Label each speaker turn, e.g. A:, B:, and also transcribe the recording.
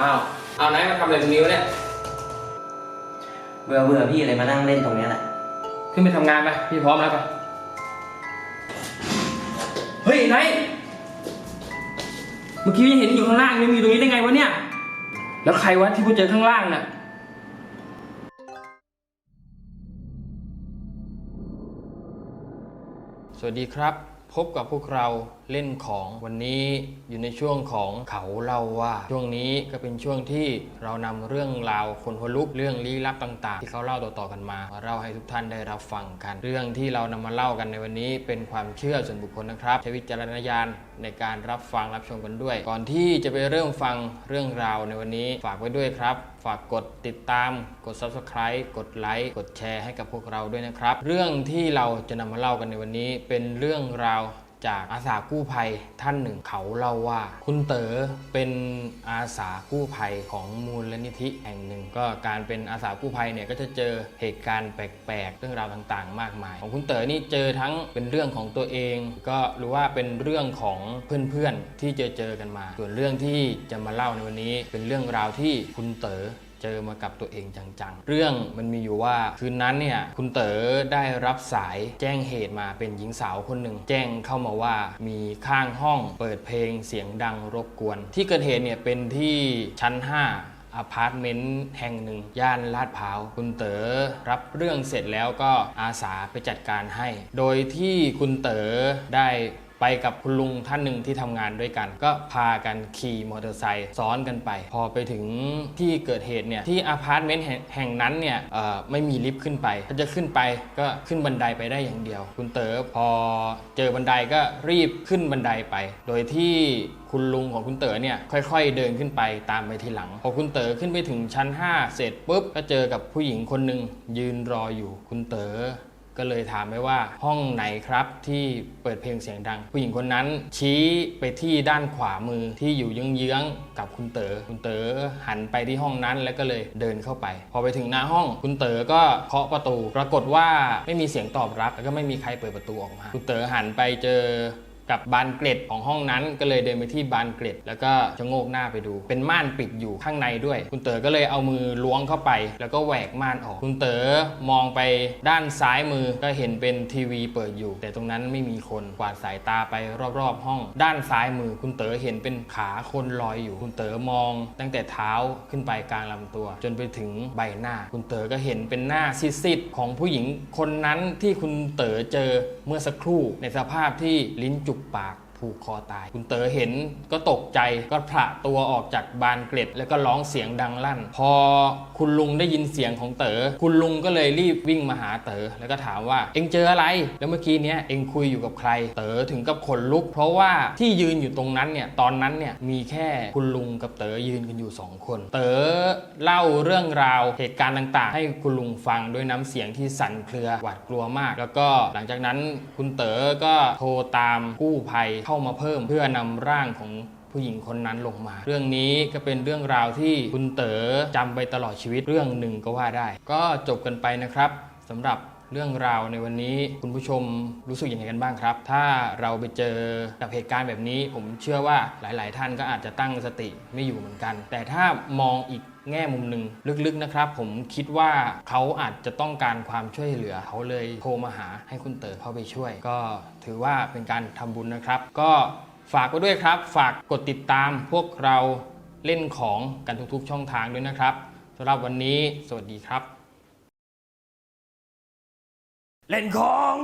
A: อ้าว เอาไหนมาทำอะไรตรงนี้วะเนี่ย
B: เบื่อเบื่อพี่เลยมานั่งเล่นตรงเนี้ยแหละ
A: ขึ้นไปทำงานไป พี่พร้อมแล้วไป เฮ้ยไนท์เมื่อกี้พี่เห็นอยู่ข้างล่างยังมีตรงนี้ได้ไงวะเนี่ย แล้วใครวะที่กูเจอข้างล่างน่ะ สวัสดีครับ พบกับพวกเรา เล่นของวันนี้อยู่ในช่วงของเขาเล่าว่า ช่วงนี้ก็เป็นช่วงที่เรานำเรื่องราวคนหัวลุกเรื่องลี้ลับต่างๆ ที่เขาเล่าต่อๆกันมามาเล่าให้ทุกท่านได้รับฟังกัน เรื่องที่เรานำมาเล่ากันในวันนี้ เป็นความเชื่อส่วนบุคคลนะครับใช้วิจารณญาณในการรับฟังรับชมกันด้วย ก่อนที่จะไปเริ่มฟังเรื่องราวในวันนี้ฝากไว้ด้วยครับ ฝากกดติดตาม กด subscribe กดไลค์กดแชร์ให้กับพวกเราด้วยนะครับ เรื่องที่เราจะนำมาเล่ากันในวันนี้เป็นเรื่องราว จากอาสากู้ภัยท่านหนึ่งเขาเล่าว่า คุณเต๋อเป็นอาสากู้ภัยของมูลนิธิแห่งหนึ่ง ก็การเป็นอาสากู้ภัยเนี่ยก็จะเจอเหตุการณ์แปลกๆ เรื่องราวต่างๆ มากมาย ของคุณเต๋อนี่เจอทั้งเป็นเรื่องของตัวเอง ก็หรือว่าเป็นเรื่องของเพื่อนๆที่เจอเจอๆกันมา ส่วนเรื่องที่จะมาเล่าในวันนี้ เป็นเรื่องราวที่คุณเต๋อ เจอมากับตัวเองจังๆ เรื่องมันมีอยู่ว่าคืนนั้นเนี่ยคุณเต๋อได้รับสายแจ้งเหตุมาเป็นหญิงสาวคนหนึ่งแจ้งเข้ามาว่ามีข้างห้องเปิดเพลงเสียงดังรบกวน ที่เกิดเหตุเนี่ยเป็นที่ชั้น 5อพาร์ตเมนต์แห่งหนึ่ง ย่านลาดพร้าว คุณเต๋อรับเรื่องเสร็จแล้วก็อาสาไปจัดการให้ โดยที่คุณเต๋อได้ ไปกับคุณลุงท่านหนึ่งที่ทำงานด้วยกัน ก็พากันขี่มอเตอร์ไซค์ซ้อนกันไป พอไปถึงที่เกิดเหตุเนี่ยที่อพาร์ตเมนต์แห่งนั้นเนี่ยไม่มีลิฟต์ขึ้นไปถ้าจะขึ้นไปก็ขึ้นบันไดไปได้อย่างเดียว คุณเต๋อพอเจอบันไดก็รีบขึ้นบันไดไป โดยที่คุณลุงของคุณเต๋อเนี่ยค่อย ๆ เดินขึ้นไปตามไปทีหลัง พอคุณเต๋อขึ้นไปถึงชั้น 5 เสร็จปุ๊บก็เจอกับผู้หญิงคนหนึ่งยืนรออยู่คุณเต๋อ ก็เลยถามไปว่าห้องไหนครับที่เปิดเพลงเสียงดัง ผู้หญิงคนนั้นชี้ไปที่ด้านขวามือที่อยู่เยื้องๆกับคุณเต๋อคุณเต๋อหันไปที่ห้องนั้นแล้วก็เลยเดินเข้าไป พอไปถึงหน้าห้องคุณเต๋อก็เคาะประตู ปรากฏว่าไม่มีเสียงตอบรับ แล้วก็ไม่มีใครเปิดประตูออกมา คุณเต๋อหันไปเจอ กับบานเกล็ดของห้องนั้น ก็เลยเดินไปที่บานเกล็ด แล้วก็ชะโงกหน้าไปดู เป็นม่านปิดอยู่ข้างในด้วย คุณเต๋อก็เลยเอามือล้วงเข้าไป แล้วก็แหวกม่านออก คุณเต๋อมองไปด้านซ้ายมือก็เห็นเป็นทีวีเปิดอยู่ แต่ตรงนั้นไม่มีคนกวาดสายตาไปรอบๆ ห้อง ด้านซ้ายมือ คุณเต๋อเห็นเป็นขาคนลอยอยู่ คุณเต๋อมองตั้งแต่เท้าขึ้นไปกลางลำตัว จนไปถึงใบหน้า คุณเต๋อก็เห็นเป็นหน้าซีดๆของผู้หญิงคนนั้นที่คุณเต๋อเจอเมื่อสักครู่ในสภาพที่ลิ้นจุกปาก ผูกคอตาย คุณเต๋อเห็นก็ตกใจก็ผละตัวออกจากบานเกล็ด แล้วก็ร้องเสียงดังลั่น พอคุณลุงได้ยินเสียงของเต๋อคุณลุงก็เลยรีบวิ่งมาหาเต๋อแล้วก็ถามว่า เอ็งเจออะไร แล้วเมื่อกี้เนี้ยเอ็งคุยอยู่กับใคร เต๋อถึงกับขนลุก เพราะว่าที่ยืนอยู่ตรงนั้นเนี่ยตอนนั้นเนี่ยมีแค่คุณลุงกับเต๋อยืนกันอยู่สองคน เต๋อเล่าเรื่องราวเหตุการณ์ต่างๆ ให้คุณลุงฟังด้วยน้ำเสียงที่สั่นเครือหวาดกลัวมาก แล้วก็หลังจากนั้นคุณเต๋อก็โทรตามกู้ภัยเข้ามาเพิ่ม เพื่อนำร่างของผู้หญิงคนนั้นลงมา เรื่องนี้ก็เป็นเรื่องราวที่คุณเต๋อจำไปตลอดชีวิตเรื่องหนึ่งก็ว่าได้ ก็จบกันไปนะครับสำหรับเรื่องราวในวันนี้คุณผู้ชมรู้สึกยังไงกันบ้างครับ ถ้าเราไปเจอกับเหตุการณ์แบบนี้ ผมเชื่อว่าหลาย ๆ ท่านก็อาจจะตั้งสติไม่อยู่เหมือนกัน แต่ถ้ามองอีก แง่มุมหนึ่งลึกๆนะครับ ผมคิดว่าเขาอาจจะต้องการความช่วยเหลือเขาเลยโทรมาหาให้คุณเต๋อเข้าไปช่วย ก็ถือว่าเป็นการทำบุญนะครับ ก็ฝากไว้ด้วยครับ ฝากกดติดตามพวกเราเล่นของกันทุกๆช่องทางด้วยนะครับสำหรับวันนี้สวัสดีครับ เล่นของ